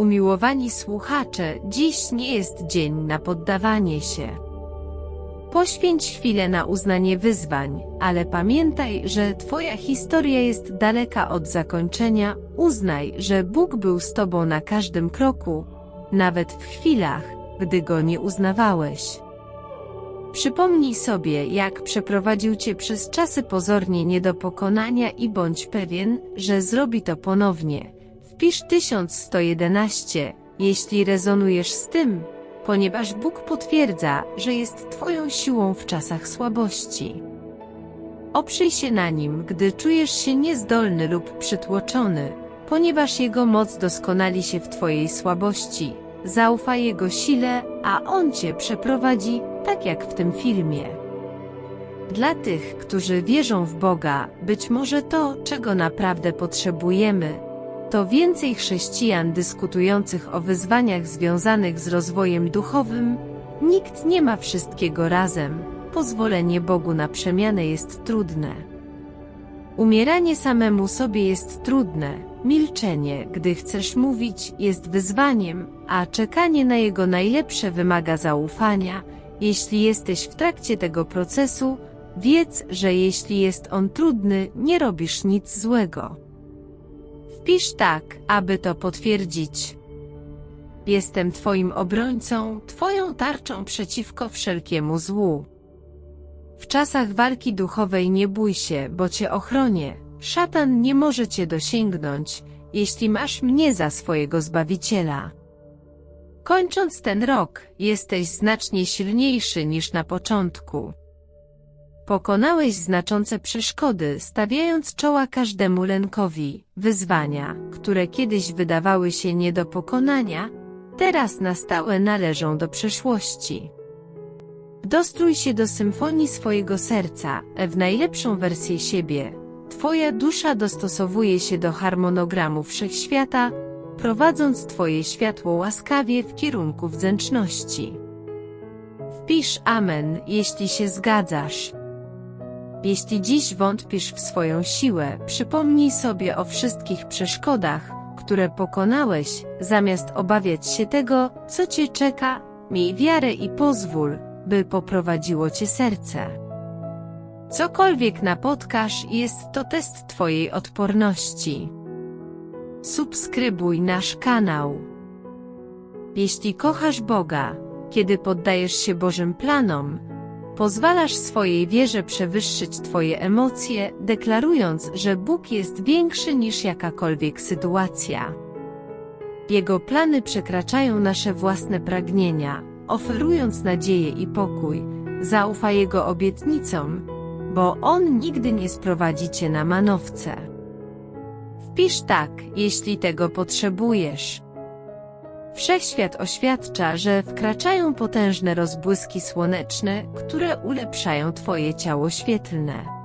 Umiłowani słuchacze, dziś nie jest dzień na poddawanie się. Poświęć chwilę na uznanie wyzwań, ale pamiętaj, że Twoja historia jest daleka od zakończenia. Uznaj, że Bóg był z Tobą na każdym kroku, nawet w chwilach, gdy Go nie uznawałeś. Przypomnij sobie, jak przeprowadził Cię przez czasy pozornie nie do pokonania i bądź pewien, że zrobi to ponownie. Wpisz 1111, jeśli rezonujesz z tym, ponieważ Bóg potwierdza, że jest Twoją siłą w czasach słabości. Oprzyj się na Nim, gdy czujesz się niezdolny lub przytłoczony, ponieważ Jego moc doskonali się w Twojej słabości. Zaufaj Jego sile, a On Cię przeprowadzi, tak jak w tym filmie. Dla tych, którzy wierzą w Boga, być może to, czego naprawdę potrzebujemy, to więcej chrześcijan dyskutujących o wyzwaniach związanych z rozwojem duchowym. Nikt nie ma wszystkiego razem. Pozwolenie Bogu na przemianę jest trudne. Umieranie samemu sobie jest trudne. Milczenie, gdy chcesz mówić, jest wyzwaniem, a czekanie na jego najlepsze wymaga zaufania. Jeśli jesteś w trakcie tego procesu, wiedz, że jeśli jest on trudny, nie robisz nic złego. Wpisz tak, aby to potwierdzić. Jestem Twoim obrońcą, Twoją tarczą przeciwko wszelkiemu złu. W czasach walki duchowej nie bój się, bo Cię ochronię. Szatan nie może Cię dosięgnąć, jeśli masz mnie za swojego Zbawiciela. Kończąc ten rok, jesteś znacznie silniejszy niż na początku. Pokonałeś znaczące przeszkody, stawiając czoła każdemu lękowi. Wyzwania, które kiedyś wydawały się nie do pokonania, teraz na stałe należą do przeszłości. Dostrój się do symfonii swojego serca, w najlepszą wersję siebie. Twoja dusza dostosowuje się do harmonogramu wszechświata, prowadząc Twoje światło łaskawie w kierunku wdzięczności. Wpisz Amen, jeśli się zgadzasz. Jeśli dziś wątpisz w swoją siłę, przypomnij sobie o wszystkich przeszkodach, które pokonałeś, zamiast obawiać się tego, co cię czeka, miej wiarę i pozwól, by poprowadziło cię serce. Cokolwiek napotkasz, jest to test twojej odporności. Subskrybuj nasz kanał. Jeśli kochasz Boga, kiedy poddajesz się Bożym planom, Pozwalasz swojej wierze przewyższyć Twoje emocje, deklarując, że Bóg jest większy niż jakakolwiek sytuacja. Jego plany przekraczają nasze własne pragnienia, oferując nadzieję i pokój. Zaufaj Jego obietnicom, bo On nigdy nie sprowadzi Cię na manowce. Wpisz tak, jeśli tego potrzebujesz. Wszechświat oświadcza, że wkraczają potężne rozbłyski słoneczne, które ulepszają Twoje ciało świetlne.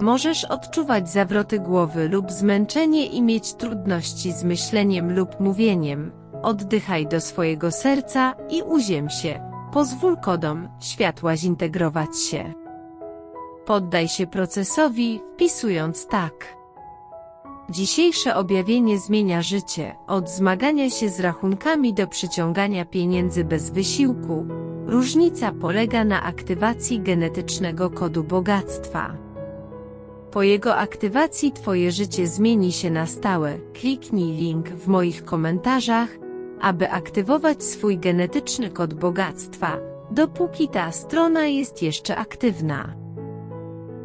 Możesz odczuwać zawroty głowy lub zmęczenie i mieć trudności z myśleniem lub mówieniem. Oddychaj do swojego serca i uziem się. Pozwól kodom światła zintegrować się. Poddaj się procesowi, wpisując tak. Dzisiejsze objawienie zmienia życie, od zmagania się z rachunkami do przyciągania pieniędzy bez wysiłku. Różnica polega na aktywacji genetycznego kodu bogactwa. Po jego aktywacji Twoje życie zmieni się na stałe. Kliknij link w moich komentarzach, aby aktywować swój genetyczny kod bogactwa, dopóki ta strona jest jeszcze aktywna.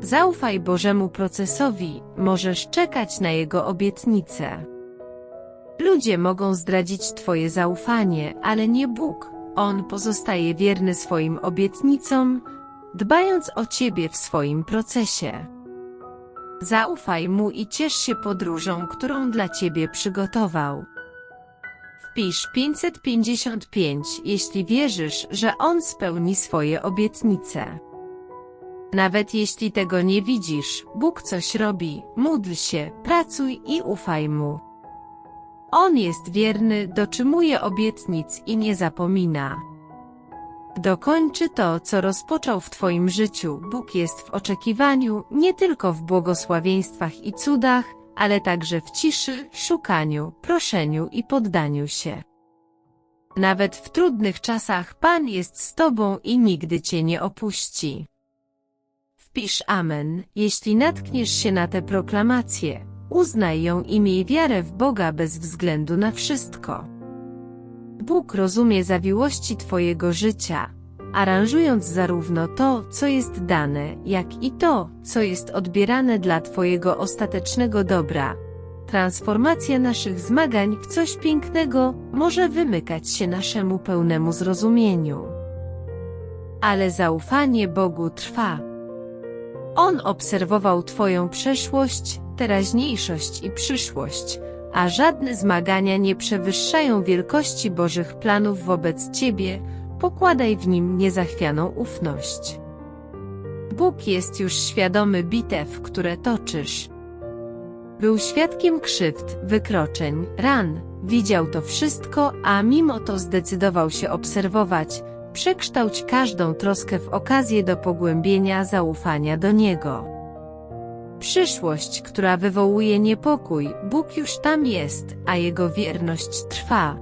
Zaufaj Bożemu procesowi, możesz czekać na Jego obietnice. Ludzie mogą zdradzić Twoje zaufanie, ale nie Bóg. On pozostaje wierny swoim obietnicom, dbając o Ciebie w swoim procesie. Zaufaj Mu i ciesz się podróżą, którą dla Ciebie przygotował. Wpisz 555, jeśli wierzysz, że On spełni swoje obietnice. Nawet jeśli tego nie widzisz, Bóg coś robi, módl się, pracuj i ufaj Mu. On jest wierny, dotrzymuje obietnic i nie zapomina. Dokończy to, co rozpoczął w Twoim życiu. Bóg jest w oczekiwaniu, nie tylko w błogosławieństwach i cudach, ale także w ciszy, szukaniu, proszeniu i poddaniu się. Nawet w trudnych czasach Pan jest z Tobą i nigdy Cię nie opuści. Wpisz Amen, jeśli natkniesz się na tę proklamację. Uznaj ją i miej wiarę w Boga bez względu na wszystko. Bóg rozumie zawiłości Twojego życia, aranżując zarówno to, co jest dane, jak i to, co jest odbierane dla Twojego ostatecznego dobra. Transformacja naszych zmagań w coś pięknego może wymykać się naszemu pełnemu zrozumieniu. Ale zaufanie Bogu trwa. On obserwował Twoją przeszłość, teraźniejszość i przyszłość, a żadne zmagania nie przewyższają wielkości Bożych planów wobec Ciebie, pokładaj w nim niezachwianą ufność. Bóg jest już świadomy bitew, które toczysz. Był świadkiem krzywd, wykroczeń, ran, widział to wszystko, a mimo to zdecydował się obserwować, przekształć każdą troskę w okazję do pogłębienia zaufania do Niego. Przyszłość, która wywołuje niepokój, Bóg już tam jest, a Jego wierność trwa.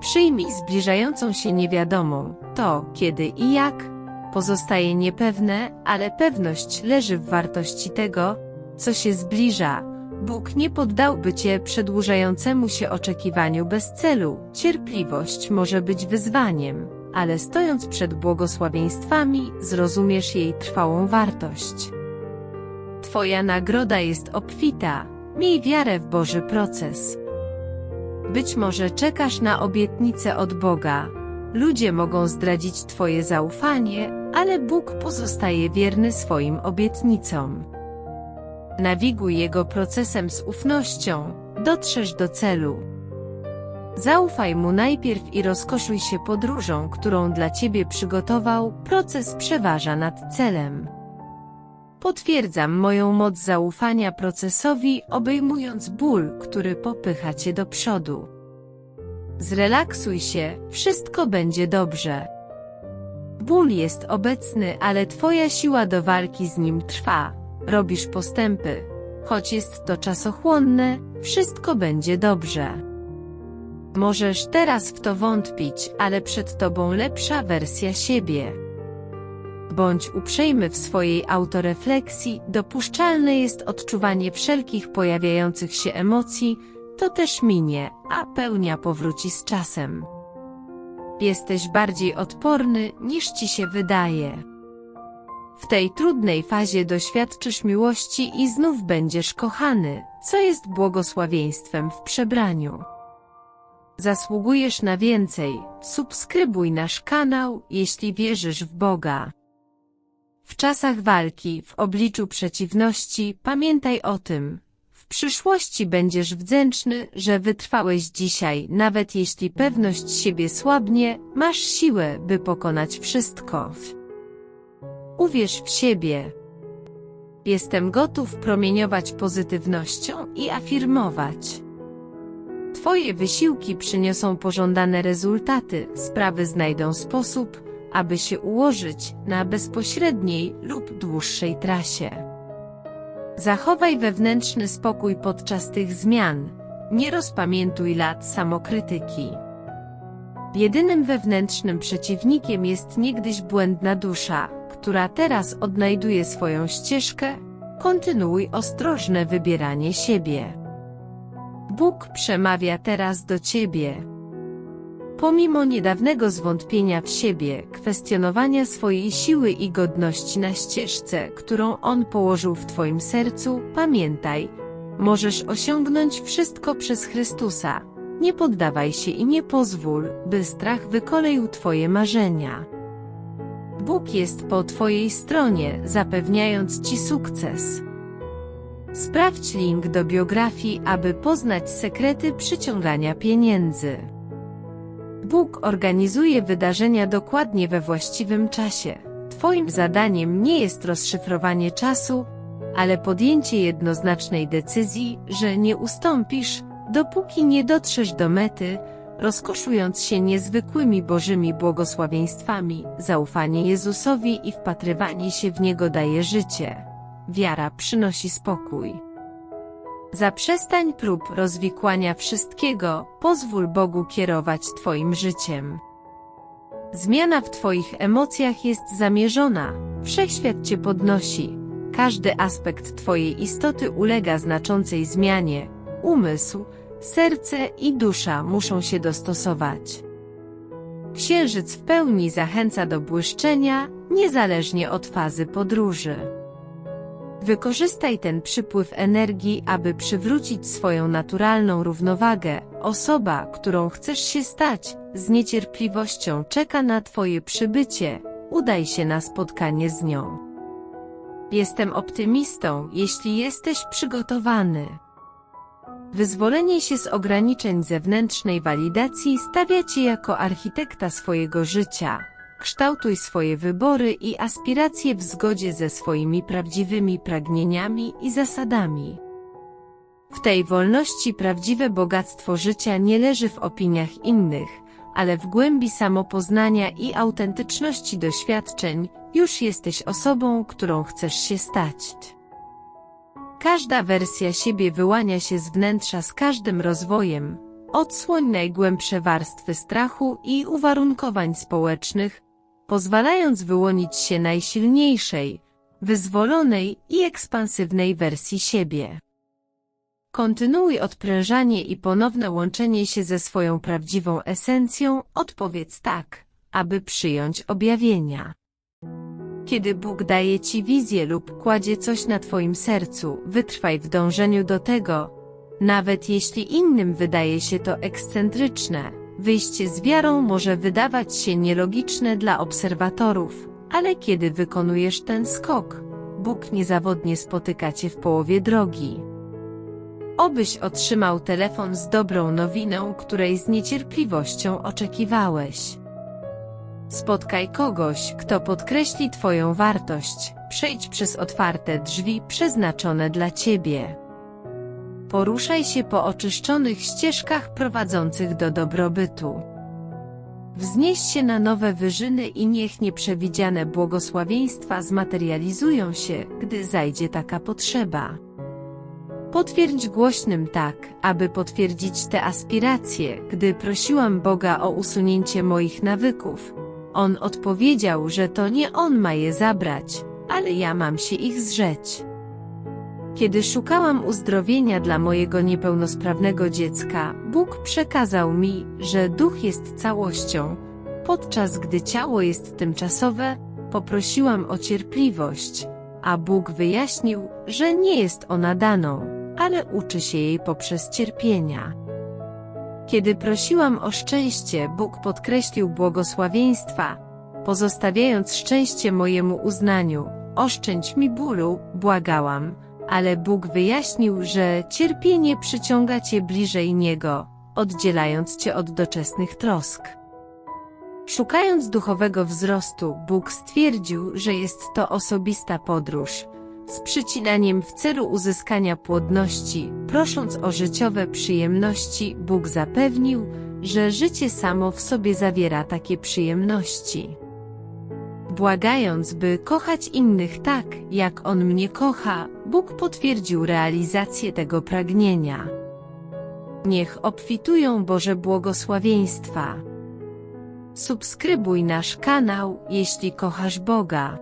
Przyjmij zbliżającą się niewiadomą, to, kiedy i jak, pozostaje niepewne, ale pewność leży w wartości tego, co się zbliża. Bóg nie poddałby Cię przedłużającemu się oczekiwaniu bez celu. Cierpliwość może być wyzwaniem, ale stojąc przed błogosławieństwami, zrozumiesz jej trwałą wartość. Twoja nagroda jest obfita. Miej wiarę w Boży proces. Być może czekasz na obietnicę od Boga. Ludzie mogą zdradzić Twoje zaufanie, ale Bóg pozostaje wierny swoim obietnicom. Nawiguj Jego procesem z ufnością, dotrzesz do celu. Zaufaj Mu najpierw i rozkoszuj się podróżą, którą dla Ciebie przygotował, proces przeważa nad celem. Potwierdzam moją moc zaufania procesowi, obejmując ból, który popycha Cię do przodu. Zrelaksuj się, wszystko będzie dobrze. Ból jest obecny, ale Twoja siła do walki z nim trwa. Robisz postępy. Choć jest to czasochłonne, wszystko będzie dobrze. Możesz teraz w to wątpić, ale przed Tobą lepsza wersja siebie. Bądź uprzejmy w swojej autorefleksji, dopuszczalne jest odczuwanie wszelkich pojawiających się emocji, to też minie, a pełnia powróci z czasem. Jesteś bardziej odporny, niż ci się wydaje. W tej trudnej fazie doświadczysz miłości i znów będziesz kochany, co jest błogosławieństwem w przebraniu. Zasługujesz na więcej, subskrybuj nasz kanał, jeśli wierzysz w Boga. W czasach walki, w obliczu przeciwności, pamiętaj o tym. W przyszłości będziesz wdzięczny, że wytrwałeś dzisiaj, nawet jeśli pewność siebie słabnie, masz siłę, by pokonać wszystko. Uwierz w siebie. Jestem gotów promieniować pozytywnością i afirmować. Twoje wysiłki przyniosą pożądane rezultaty, sprawy znajdą sposób, aby się ułożyć na bezpośredniej lub dłuższej trasie. Zachowaj wewnętrzny spokój podczas tych zmian, nie rozpamiętuj lat samokrytyki. Jedynym wewnętrznym przeciwnikiem jest niegdyś błędna dusza, która teraz odnajduje swoją ścieżkę, kontynuuj ostrożne wybieranie siebie. Bóg przemawia teraz do Ciebie. Pomimo niedawnego zwątpienia w siebie, kwestionowania swojej siły i godności na ścieżce, którą On położył w Twoim sercu, pamiętaj, możesz osiągnąć wszystko przez Chrystusa. Nie poddawaj się i nie pozwól, by strach wykoleił Twoje marzenia. Bóg jest po Twojej stronie, zapewniając Ci sukces. Sprawdź link do biografii, aby poznać sekrety przyciągania pieniędzy. Bóg organizuje wydarzenia dokładnie we właściwym czasie. Twoim zadaniem nie jest rozszyfrowanie czasu, ale podjęcie jednoznacznej decyzji, że nie ustąpisz, dopóki nie dotrzesz do mety, rozkoszując się niezwykłymi Bożymi błogosławieństwami, zaufanie Jezusowi i wpatrywanie się w Niego daje życie. Wiara przynosi spokój. Zaprzestań prób rozwikłania wszystkiego, pozwól Bogu kierować Twoim życiem. Zmiana w Twoich emocjach jest zamierzona, wszechświat Cię podnosi. Każdy aspekt Twojej istoty ulega znaczącej zmianie. Umysł, serce i dusza muszą się dostosować. Księżyc w pełni zachęca do błyszczenia, niezależnie od fazy podróży. Wykorzystaj ten przypływ energii, aby przywrócić swoją naturalną równowagę. Osoba, którą chcesz się stać, z niecierpliwością czeka na Twoje przybycie. Udaj się na spotkanie z nią. Jestem optymistą, jeśli jesteś przygotowany. Wyzwolenie się z ograniczeń zewnętrznej walidacji stawia Cię jako architekta swojego życia. Kształtuj swoje wybory i aspiracje w zgodzie ze swoimi prawdziwymi pragnieniami i zasadami. W tej wolności prawdziwe bogactwo życia nie leży w opiniach innych, ale w głębi samopoznania i autentyczności doświadczeń, już jesteś osobą, którą chcesz się stać. Każda wersja siebie wyłania się z wnętrza z każdym rozwojem. Odsłoń najgłębsze warstwy strachu i uwarunkowań społecznych, pozwalając wyłonić się najsilniejszej, wyzwolonej i ekspansywnej wersji siebie. Kontynuuj odprężanie i ponowne łączenie się ze swoją prawdziwą esencją, odpowiedz tak, aby przyjąć objawienia. Kiedy Bóg daje Ci wizję lub kładzie coś na Twoim sercu, wytrwaj w dążeniu do tego, nawet jeśli innym wydaje się to ekscentryczne. Wyjście z wiarą może wydawać się nielogiczne dla obserwatorów, ale kiedy wykonujesz ten skok, Bóg niezawodnie spotyka Cię w połowie drogi. Obyś otrzymał telefon z dobrą nowiną, której z niecierpliwością oczekiwałeś. Spotkaj kogoś, kto podkreśli Twoją wartość. Przejdź przez otwarte drzwi przeznaczone dla Ciebie. Poruszaj się po oczyszczonych ścieżkach prowadzących do dobrobytu. Wznieś się na nowe wyżyny i niech nieprzewidziane błogosławieństwa zmaterializują się, gdy zajdzie taka potrzeba. Potwierdź głośnym tak, aby potwierdzić te aspiracje, gdy prosiłam Boga o usunięcie moich nawyków. On odpowiedział, że to nie on ma je zabrać, ale ja mam się ich zrzeć. Kiedy szukałam uzdrowienia dla mojego niepełnosprawnego dziecka, Bóg przekazał mi, że duch jest całością. Podczas gdy ciało jest tymczasowe, poprosiłam o cierpliwość, a Bóg wyjaśnił, że nie jest ona daną, ale uczy się jej poprzez cierpienia. Kiedy prosiłam o szczęście, Bóg podkreślił błogosławieństwa, pozostawiając szczęście mojemu uznaniu. Oszczędź mi bólu, błagałam, ale Bóg wyjaśnił, że cierpienie przyciąga cię bliżej Niego, oddzielając cię od doczesnych trosk. Szukając duchowego wzrostu, Bóg stwierdził, że jest to osobista podróż, z przycinaniem w celu uzyskania płodności, prosząc o życiowe przyjemności, Bóg zapewnił, że życie samo w sobie zawiera takie przyjemności. Błagając, by kochać innych tak, jak On mnie kocha, Bóg potwierdził realizację tego pragnienia. Niech obfitują Boże błogosławieństwa. Subskrybuj nasz kanał, jeśli kochasz Boga.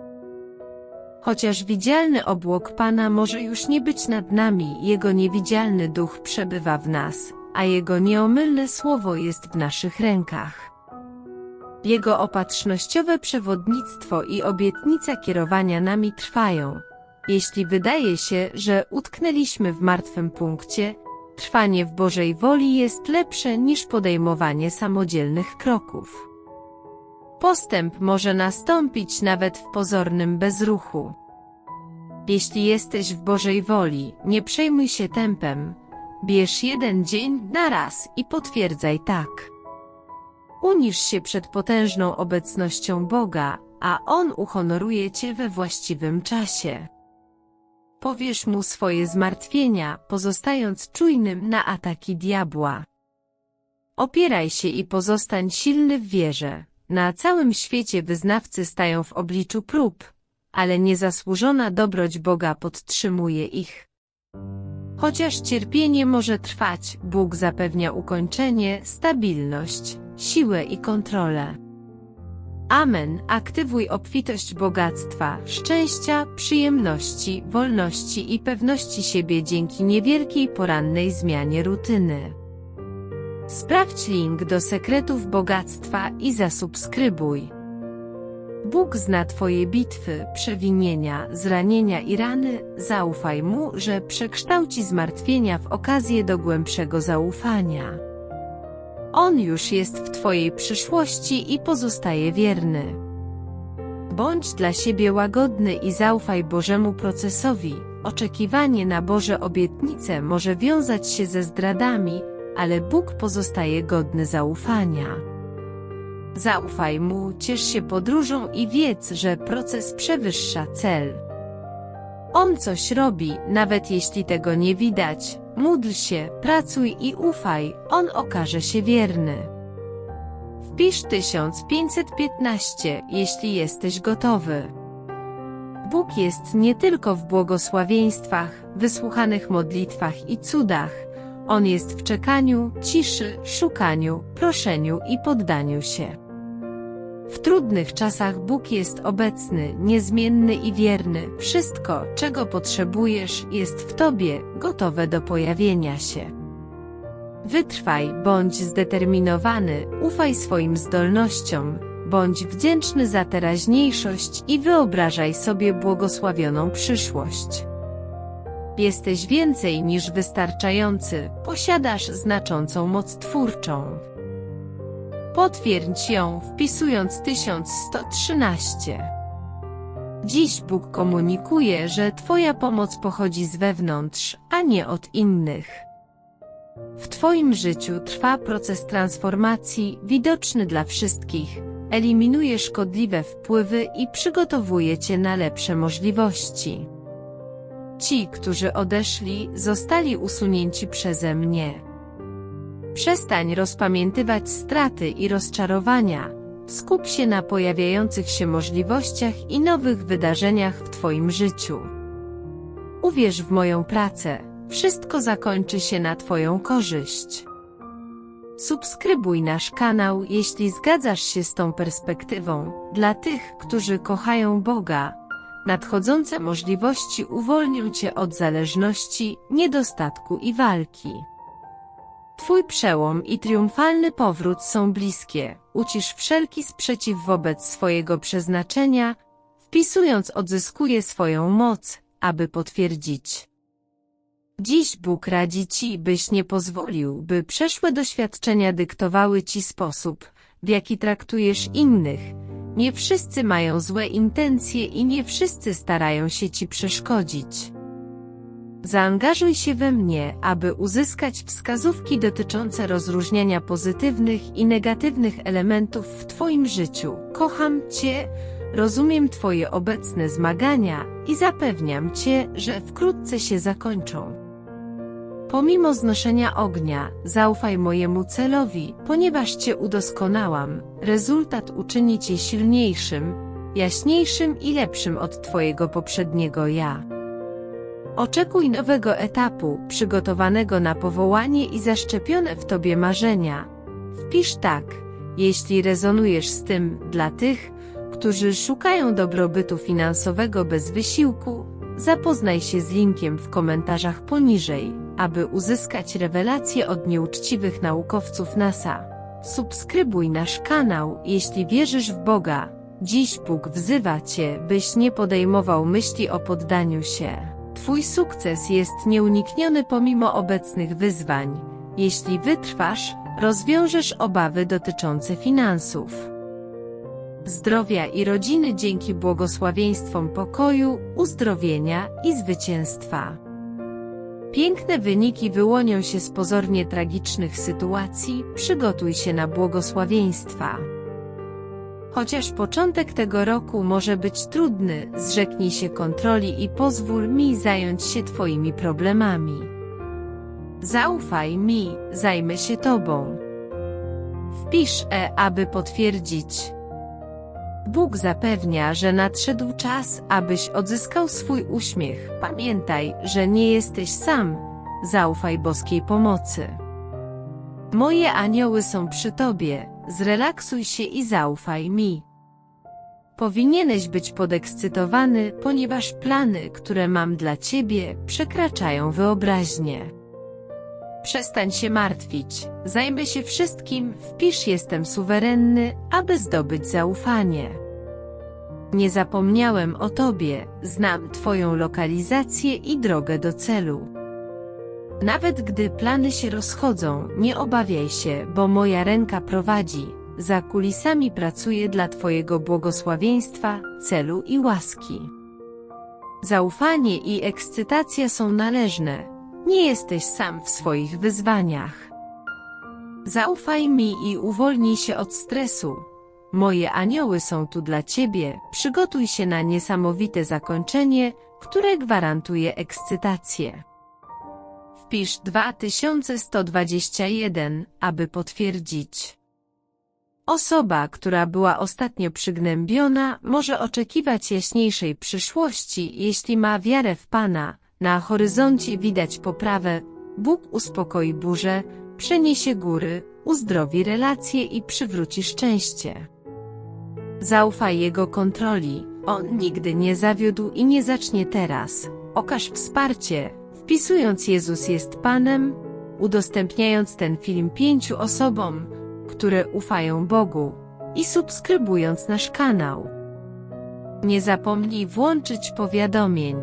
Chociaż widzialny obłok Pana może już nie być nad nami, Jego niewidzialny duch przebywa w nas, a Jego nieomylne słowo jest w naszych rękach. Jego opatrznościowe przewodnictwo i obietnica kierowania nami trwają. Jeśli wydaje się, że utknęliśmy w martwym punkcie, trwanie w Bożej woli jest lepsze niż podejmowanie samodzielnych kroków. Postęp może nastąpić nawet w pozornym bezruchu. Jeśli jesteś w Bożej woli, nie przejmuj się tempem. Bierz jeden dzień na raz i potwierdzaj tak. Unisz się przed potężną obecnością Boga, a On uhonoruje Cię we właściwym czasie. Powiesz Mu swoje zmartwienia, pozostając czujnym na ataki diabła. Opieraj się i pozostań silny w wierze. Na całym świecie wyznawcy stają w obliczu prób, ale niezasłużona dobroć Boga podtrzymuje ich. Chociaż cierpienie może trwać, Bóg zapewnia ukończenie, stabilność, siłę i kontrolę. Amen. Aktywuj obfitość bogactwa, szczęścia, przyjemności, wolności i pewności siebie dzięki niewielkiej porannej zmianie rutyny. Sprawdź link do sekretów bogactwa i zasubskrybuj. Bóg zna Twoje bitwy, przewinienia, zranienia i rany, zaufaj Mu, że przekształci zmartwienia w okazję do głębszego zaufania. On już jest w Twojej przyszłości i pozostaje wierny. Bądź dla siebie łagodny i zaufaj Bożemu procesowi. Oczekiwanie na Boże obietnice może wiązać się ze zdradami, ale Bóg pozostaje godny zaufania. Zaufaj Mu, ciesz się podróżą i wiedz, że proces przewyższa cel. On coś robi, nawet jeśli tego nie widać. Módl się, pracuj i ufaj, On okaże się wierny. Wpisz 1515, jeśli jesteś gotowy. Bóg jest nie tylko w błogosławieństwach, wysłuchanych modlitwach i cudach. On jest w czekaniu, ciszy, szukaniu, proszeniu i poddaniu się. W trudnych czasach Bóg jest obecny, niezmienny i wierny. Wszystko, czego potrzebujesz, jest w Tobie, gotowe do pojawienia się. Wytrwaj, bądź zdeterminowany, ufaj swoim zdolnościom, bądź wdzięczny za teraźniejszość i wyobrażaj sobie błogosławioną przyszłość. Jesteś więcej niż wystarczający, posiadasz znaczącą moc twórczą. Potwierdź ją wpisując 1113. Dziś Bóg komunikuje, że Twoja pomoc pochodzi z wewnątrz, a nie od innych. W Twoim życiu trwa proces transformacji, widoczny dla wszystkich, eliminuje szkodliwe wpływy i przygotowuje Cię na lepsze możliwości. Ci, którzy odeszli, zostali usunięci przeze mnie. Przestań rozpamiętywać straty i rozczarowania. Skup się na pojawiających się możliwościach i nowych wydarzeniach w Twoim życiu. Uwierz w moją pracę, wszystko zakończy się na Twoją korzyść. Subskrybuj nasz kanał, jeśli zgadzasz się z tą perspektywą. Dla tych, którzy kochają Boga, nadchodzące możliwości uwolnią Cię od zależności, niedostatku i walki. Twój przełom i triumfalny powrót są bliskie. Ucisz wszelki sprzeciw wobec swojego przeznaczenia, wpisując odzyskuje swoją moc, aby potwierdzić. Dziś Bóg radzi Ci, byś nie pozwolił, by przeszłe doświadczenia dyktowały Ci sposób, w jaki traktujesz innych. Nie wszyscy mają złe intencje i nie wszyscy starają się Ci przeszkodzić. Zaangażuj się we mnie, aby uzyskać wskazówki dotyczące rozróżniania pozytywnych i negatywnych elementów w Twoim życiu. Kocham Cię, rozumiem Twoje obecne zmagania i zapewniam Cię, że wkrótce się zakończą. Pomimo znoszenia ognia, zaufaj mojemu celowi, ponieważ Cię udoskonałam. Rezultat uczyni Cię silniejszym, jaśniejszym i lepszym od Twojego poprzedniego ja. Oczekuj nowego etapu, przygotowanego na powołanie i zaszczepione w Tobie marzenia. Wpisz tak, jeśli rezonujesz z tym, dla tych, którzy szukają dobrobytu finansowego bez wysiłku, zapoznaj się z linkiem w komentarzach poniżej, aby uzyskać rewelacje od nieuczciwych naukowców NASA. Subskrybuj nasz kanał, jeśli wierzysz w Boga. Dziś Bóg wzywa Cię, byś nie podejmował myśli o poddaniu się. Twój sukces jest nieunikniony pomimo obecnych wyzwań. Jeśli wytrwasz, rozwiążesz obawy dotyczące finansów, zdrowia i rodziny dzięki błogosławieństwom pokoju, uzdrowienia i zwycięstwa. Piękne wyniki wyłonią się z pozornie tragicznych sytuacji, przygotuj się na błogosławieństwa. Chociaż początek tego roku może być trudny, zrzeknij się kontroli i pozwól mi zająć się Twoimi problemami. Zaufaj mi, zajmę się Tobą. Wpisz E, aby potwierdzić. Bóg zapewnia, że nadszedł czas, abyś odzyskał swój uśmiech. Pamiętaj, że nie jesteś sam. zaufaj boskiej pomocy. Moje anioły są przy tobie, zrelaksuj się i zaufaj mi. Powinieneś być podekscytowany, ponieważ plany, które mam dla ciebie, przekraczają wyobraźnię. Przestań się martwić, zajmę się wszystkim, wpisz jestem suwerenny, aby zdobyć zaufanie. Nie zapomniałem o tobie, znam twoją lokalizację i drogę do celu. Nawet gdy plany się rozchodzą, nie obawiaj się, bo moja ręka prowadzi, za kulisami pracuje dla twojego błogosławieństwa, celu i łaski. Zaufanie i ekscytacja są należne, nie jesteś sam w swoich wyzwaniach. Zaufaj mi i uwolnij się od stresu. Moje anioły są tu dla ciebie, przygotuj się na niesamowite zakończenie, które gwarantuje ekscytację. Wpisz 2121, aby potwierdzić. Osoba, która była ostatnio przygnębiona, może oczekiwać jaśniejszej przyszłości, jeśli ma wiarę w Pana. Na horyzoncie widać poprawę, Bóg uspokoi burzę, przeniesie góry, uzdrowi relacje i przywróci szczęście. Zaufaj Jego kontroli, On nigdy nie zawiódł i nie zacznie teraz. Okaż wsparcie, wpisując Jezus jest Panem, udostępniając ten film pięciu osobom, które ufają Bogu i subskrybując nasz kanał. Nie zapomnij włączyć powiadomień.